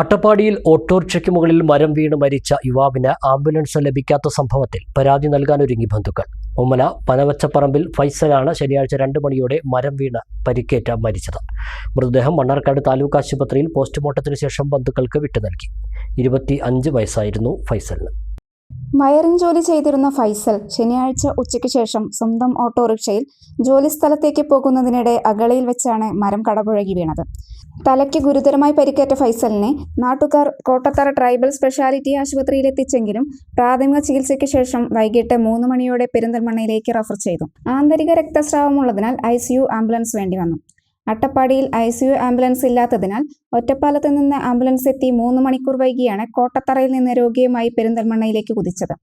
അട്ടപ്പാടിയിൽ ഓട്ടോറിക്ഷയ്ക്ക് മുകളിൽ മരം വീണ് മരിച്ച യുവാവിന് ആംബുലൻസ് ലഭിക്കാത്ത സംഭവത്തിൽ പരാതി നൽകാനൊരുങ്ങി ബന്ധുക്കൾ. ഒമല പനവച്ചപ്പറമ്പിൽ ഫൈസലാണ് ശനിയാഴ്ച രണ്ട് മണിയോടെ മരം വീണ് പരിക്കേറ്റ മരിച്ചത്. മൃതദേഹം മണ്ണാർക്കാട് താലൂക്ക് ആശുപത്രിയിൽ പോസ്റ്റ്മോർട്ടത്തിന് ശേഷം ബന്ധുക്കൾക്ക് വിട്ടു നൽകി. ഇരുപത്തി അഞ്ച് വയസ്സായിരുന്നു ഫൈസലിന്. വയറിംഗ് ജോലി ചെയ്തിരുന്ന ഫൈസൽ ശനിയാഴ്ച ഉച്ചയ്ക്ക് ശേഷം സ്വന്തം ഓട്ടോറിക്ഷയിൽ ജോലിസ്ഥലത്തേക്ക് പോകുന്നതിനിടെ അകളയിൽ വെച്ചാണ് മരം കടപുഴകി വീണത്. തലയ്ക്ക് ഗുരുതരമായി പരിക്കേറ്റ ഫൈസലിനെ നാട്ടുകാർ കോട്ടത്തറ ട്രൈബൽ സ്പെഷ്യാലിറ്റി ആശുപത്രിയിൽ എത്തിച്ചെങ്കിലും പ്രാഥമിക ചികിത്സയ്ക്ക് ശേഷം വൈകിട്ട് മൂന്ന് മണിയോടെ പെരിന്തൽമണ്ണയിലേക്ക് റഫർ ചെയ്തു. ആന്തരിക രക്തസ്രാവമുള്ളതിനാൽ ഐ ആംബുലൻസ് വേണ്ടി വന്നു. അട്ടപ്പാടിയിൽ ഐ സി യു ആംബുലൻസ് ഇല്ലാത്തതിനാൽ ഒറ്റപ്പാലത്ത് നിന്ന് ആംബുലൻസ് എത്തി മൂന്ന് മണിക്കൂർ വൈകിയാണ് കോട്ടത്തറയിൽ നിന്ന് രോഗിയുമായി പെരിന്തൽമണ്ണയിലേക്ക് കുതിച്ചത്.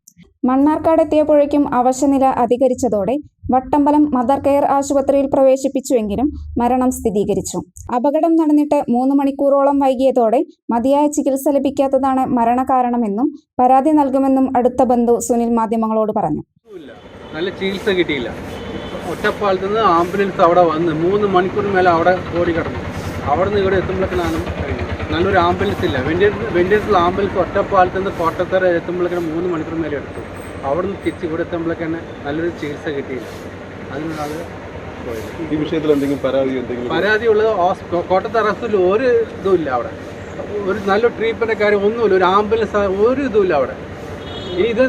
മണ്ണാർക്കാട് എത്തിയപ്പോഴേക്കും അവശനില അധികരിച്ചതോടെ വട്ടമ്പലം മദർ കെയർ ആശുപത്രിയിൽ പ്രവേശിപ്പിച്ചുവെങ്കിലും മരണം സ്ഥിരീകരിച്ചു. അപകടം നടന്നിട്ട് മൂന്ന് മണിക്കൂറോളം വൈകിയതോടെ മതിയായ ചികിത്സ ലഭിക്കാത്തതാണ് മരണകാരണമെന്നും പരാതി നൽകുമെന്നും അടുത്ത ബന്ധു സുനിൽ മാധ്യമങ്ങളോട് പറഞ്ഞു. നല്ല ചികിത്സ കിട്ടിയില്ല. ഒറ്റപ്പാലത്ത് നിന്ന് ആംബുലൻസ് അവിടെ വന്ന് മൂന്ന് മണിക്കൂർ മേലെ അവിടെ ഓടി കിടന്നു. അവിടെ നിന്ന് ഇവിടെ എത്തുമ്പോഴേക്കാണ് നല്ലൊരു ആംബുലൻസ് ഇല്ല. വെന്റിലേറ്റർ വെന്റിലേറ്ററിൽ ആംബുലൻസ് ഒറ്റപ്പാലത്ത് നിന്ന് കോട്ടത്തറ എത്തുമ്പോഴേക്കാണ് മൂന്ന് മണിക്കൂർ മേലെ എടുത്തു. അവിടെ നിന്ന് തിരിച്ച് ഇവിടെ എത്തുമ്പോഴേക്കാണ് നല്ലൊരു ചികിത്സ കിട്ടിയില്ല. പോയത്. ഈ വിഷയത്തിൽ എന്തെങ്കിലും പരാതി എന്തെങ്കിലും പരാതി ഉള്ളത് കോട്ടത്തറ ഹോസ്പിറ്റലിൽ ഒരു ഇതും ഇല്ല അവിടെ. ഒരു നല്ല ട്രീറ്റ്മെന്റ് കാര്യം ഒന്നുമില്ല. ഒരു ആംബുലൻസ് ഒരു ഇതുമില്ല അവിടെ. ഇത്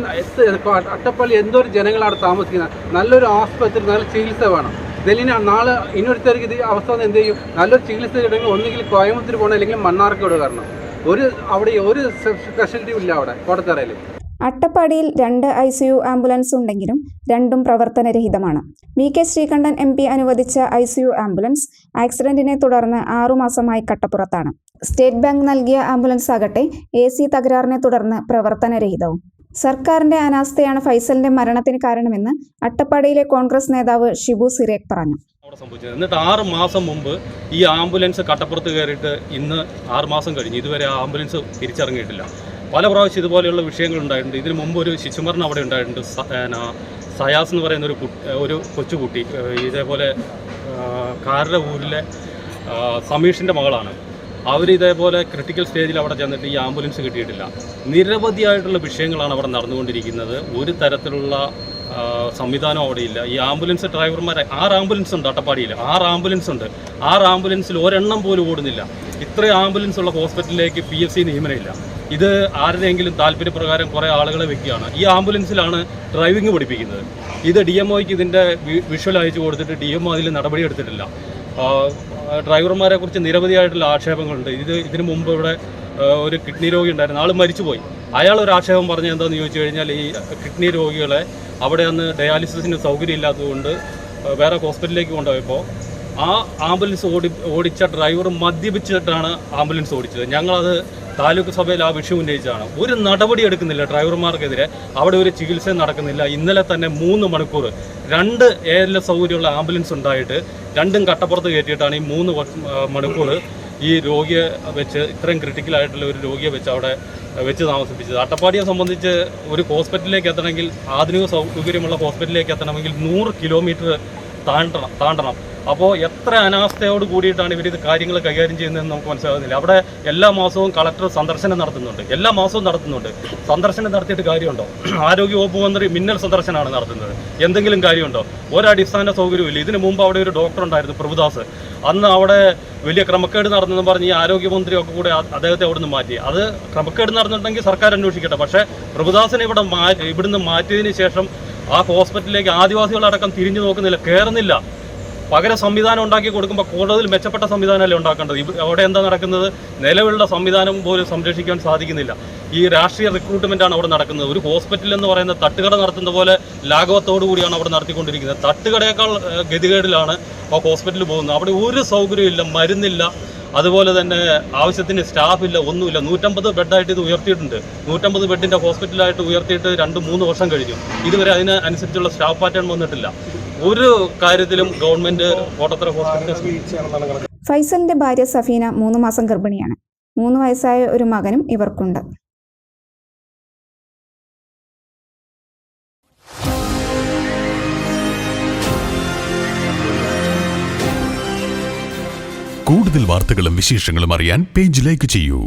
അട്ടപ്പള്ളി ഒരു ജനങ്ങളാണ് താമസിക്കുന്നത്? നല്ലൊരു ആസ്പത്രി നല്ല ചികിത്സ വേണം. ഇതിന് നാളെ ഇനിയൊരുത്തർക്ക് ഇത് അവസ്ഥ എന്ത് ചെയ്യും? നല്ലൊരു ചികിത്സ കിട്ടണമെങ്കിൽ ഒന്നുകിൽ കോയമ്പത്തൂർ പോകണം അല്ലെങ്കിൽ മണ്ണാർക്കോട് കാരണം. ഒരു അവിടെ ഒരു സ്പെഷ്യാലിറ്റി ഇല്ല അവിടെ കോടത്തറയിൽ അട്ടപ്പാടിയിൽ രണ്ട് ഐ സി യു ആംബുലൻസ് ഉണ്ടെങ്കിലും രണ്ടും പ്രവർത്തനരഹിതമാണ്. V K Sreekandan M P അനുവദിച്ച ഐ സി യു ആംബുലൻസ് ആക്സിഡന്റിനെ തുടർന്ന് ആറുമാസമായി കട്ടപ്പുറത്താണ്. സ്റ്റേറ്റ് ബാങ്ക് നൽകിയ ആംബുലൻസ് ആകട്ടെ എ സി തകരാറിനെ തുടർന്ന് പ്രവർത്തനരഹിതവും. സർക്കാരിന്റെ അനാസ്ഥയാണ് ഫൈസലിന്റെ മരണത്തിന് കാരണമെന്ന് അട്ടപ്പാടിയിലെ കോൺഗ്രസ് നേതാവ് ഷിബു സിറേഖ് പറഞ്ഞു. എന്നിട്ട് ആറ് മാസം മുമ്പ് ഈ ആംബുലൻസ് കട്ടപ്പുറത്ത് കയറിയിട്ട് ഇന്ന് ആറ് മാസം കഴിഞ്ഞ്. ഇതുവരെ ആ ആംബുലൻസ് തിരിച്ചിറങ്ങിയിട്ടില്ല. പല പ്രാവശ്യം ഇതുപോലെയുള്ള വിഷയങ്ങൾ ഉണ്ടായിട്ടുണ്ട്. ഇതിനു മുമ്പ് ഒരു ശിശുമരണം അവിടെ ഉണ്ടായിട്ടുണ്ട്. സയാസ് എന്ന് പറയുന്ന ഒരു ഒരു കൊച്ചുകുട്ടി ഇതേപോലെ കാരുടെ ഊരിലെ സമീഷിന്റെ മകളാണ്. അവർ ഇതേപോലെ ക്രിട്ടിക്കൽ സ്റ്റേജിൽ അവിടെ ചെന്നിട്ട് ഈ ആംബുലൻസ് കിട്ടിയിട്ടില്ല. നിരവധിയായിട്ടുള്ള വിഷയങ്ങളാണ് അവിടെ നടന്നുകൊണ്ടിരിക്കുന്നത്. ഒരു തരത്തിലുള്ള സംവിധാനം അവിടെ ഇല്ല. ഈ ആംബുലൻസ് ഡ്രൈവർമാരെ ആറ് ആംബുലൻസ് ഉണ്ട് അട്ടപ്പാടിയിൽ. ആറ് ആംബുലൻസ് ഉണ്ട്. ആറ് ആംബുലൻസിൽ ഒരെണ്ണം പോലും ഓടുന്നില്ല. ഇത്രയും ആംബുലൻസ് ഉള്ള ഹോസ്പിറ്റലിലേക്ക് പി എഫ് സി നിയമനമില്ല. ഇത് ആരുടെയെങ്കിലും താല്പര്യപ്രകാരം കുറേ ആളുകളെ വെക്കുകയാണ്. ഈ ആംബുലൻസിലാണ് ഡ്രൈവിംഗ് പഠിപ്പിക്കുന്നത്. ഇത് ഡി എം ഒയ്ക്ക് ഇതിന്റെ വിഷ്വൽ അയച്ചു കൊടുത്തിട്ട് ഡി എം ഒ അതിൽ നടപടി എടുത്തിട്ടില്ല. ആ, ഡ്രൈവർമാരെ കുറിച്ച് നിരവധിയായിട്ടുള്ള ആക്ഷേപങ്ങളുണ്ട്. ഇത് ഇതിനു മുമ്പ് ഇവിടെ ഒരു കിഡ്നി രോഗി ഉണ്ടായിരുന്നു. ആൾ മരിച്ചുപോയി. അയാൾ ഒരു ആക്ഷേപം പറഞ്ഞ എന്താണെന്ന് ചോദിച്ചു കഴിഞ്ഞാൽ ഈ കിഡ്നി രോഗികളെ അവിടെ അന്ന് ഡയാലിസിസിന് സൗകര്യം ഇല്ലാത്തതുകൊണ്ട് വേറെ ഹോസ്പിറ്റലിലേക്ക് കൊണ്ടുപോയപ്പോൾ ആ ആംബുലൻസ് ഓടി ഓടിച്ച ഡ്രൈവർ മദ്യപിച്ചിട്ടാണ് ആംബുലൻസ് ഓടിച്ചത്. ഞങ്ങളത് താലൂക്ക് സഭയിൽ ആ വിഷയം ഉന്നയിച്ചതാണ്. ഒരു നടപടി എടുക്കുന്നില്ല ഡ്രൈവർമാർക്കെതിരെ. അവിടെ ഒരു ചികിത്സ നടക്കുന്നില്ല. ഇന്നലെ തന്നെ മൂന്ന് മണിക്കൂർ രണ്ട് എ എൽ എസ് സൗകര്യമുള്ള ആംബുലൻസ് ഉണ്ടായിട്ട് രണ്ടും കട്ടപ്പുറത്ത് കയറ്റിയിട്ടാണ് ഈ മൂന്ന് മണിക്കൂർ ഈ രോഗിയെ വെച്ച് ഇത്രയും ക്രിട്ടിക്കലായിട്ടുള്ള ഒരു രോഗിയെ വെച്ച് അവിടെ വെച്ച് താമസിപ്പിച്ചത്. അട്ടപ്പാടിയെ സംബന്ധിച്ച് ഒരു ഹോസ്പിറ്റലിലേക്ക് എത്തണമെങ്കിൽ ആധുനിക സൗകര്യമുള്ള ഹോസ്പിറ്റലിലേക്ക് എത്തണമെങ്കിൽ നൂറ് കിലോമീറ്റർ താണ്ടണം താണ്ടണം. അപ്പോൾ എത്ര അനാസ്ഥയോട് കൂടിയിട്ടാണ് ഇവർ ഇത് കാര്യങ്ങൾ കൈകാര്യം ചെയ്യുന്നതെന്ന് നമുക്ക് മനസ്സിലാകുന്നില്ല. അവിടെ എല്ലാ മാസവും കളക്ടർ സന്ദർശനം നടത്തുന്നുണ്ട്. എല്ലാ മാസവും നടത്തുന്നുണ്ട്. സന്ദർശനം നടത്തിയിട്ട് കാര്യമുണ്ടോ? ആരോഗ്യ വകുപ്പ് മന്ത്രി മിന്നൽ സന്ദർശനമാണ് നടത്തുന്നത്. എന്തെങ്കിലും കാര്യമുണ്ടോ? ഒരടിസ്ഥാന സൗകര്യമില്ല ഇതിനു മുമ്പ് അവിടെ ഒരു ഡോക്ടർ ഉണ്ടായിരുന്നു പ്രഭുദാസ്. അന്ന് അവിടെ വലിയ ക്രമക്കേട് നടന്നെന്ന് പറഞ്ഞ് ഈ ആരോഗ്യമന്ത്രി ഒക്കെ കൂടെ അദ്ദേഹത്തെ അവിടുന്ന് മാറ്റി. അത് ക്രമക്കേട് നടന്നിട്ടുണ്ടെങ്കിൽ സർക്കാർ അന്വേഷിക്കട്ടെ. പക്ഷേ പ്രഭുദാസിനെ ഇവിടെ മാറ്റി ഇവിടുന്ന് മാറ്റിയതിന് ശേഷം ആ ഹോസ്പിറ്റലിലേക്ക് ആദിവാസികളടക്കം തിരിഞ്ഞു നോക്കുന്നില്ല കയറുന്നില്ല പകരം സംവിധാനം ഉണ്ടാക്കി കൊടുക്കുമ്പോൾ കൂടുതൽ മെച്ചപ്പെട്ട സംവിധാനമല്ലേ ഉണ്ടാക്കേണ്ടത്? അവിടെ എന്താ നടക്കുന്നത്? നിലവിലുള്ള സംവിധാനം പോലും സംരക്ഷിക്കാൻ സാധിക്കുന്നില്ല. ഈ രാഷ്ട്രീയ റിക്രൂട്ട്മെന്റാണ് അവിടെ നടക്കുന്നത്. ഒരു ഹോസ്പിറ്റൽ എന്ന് പറയുന്ന തട്ടുകട നടത്തുന്ന പോലെ ലാഘവത്തോടു കൂടിയാണ് അവിടെ നടത്തിക്കൊണ്ടിരിക്കുന്നത്. തട്ടുകടയേക്കാൾ ഗതികേടിലാണ് ആ ഹോസ്പിറ്റലിൽ പോകുന്നത്. അവിടെ ഒരു സൗകര്യമില്ല മരുന്നില്ല. അതുപോലെ തന്നെ ആവശ്യത്തിന് സ്റ്റാഫില്ല ഒന്നുമില്ല. നൂറ്റമ്പത് ബെഡായിട്ട് ഇത് ഉയർത്തിയിട്ടുണ്ട്. നൂറ്റമ്പത് ബെഡിന്റെ ഹോസ്പിറ്റലായിട്ട് ഉയർത്തിയിട്ട് രണ്ട് മൂന്ന് വർഷം കഴിഞ്ഞു. ഇതുവരെ അതിനനുസരിച്ചുള്ള സ്റ്റാഫ് പാറ്റേൺ വന്നിട്ടില്ല. ഒരു കാര്യത്തിലും ഗവൺമെന്റ് കോട്ടത്തറ ഹോസ്പിറ്റൽ ഫൈസലിന്റെ ഭാര്യ സഫീന മൂന്ന് മാസം ഗർഭിണിയാണ്. മൂന്ന് വയസ്സായ ഒരു മകനും ഇവർക്കുണ്ട്. കൂടുതൽ വാർത്തകളും വിശേഷങ്ങളും അറിയാൻ പേജ് ലൈക്ക് ചെയ്യൂ.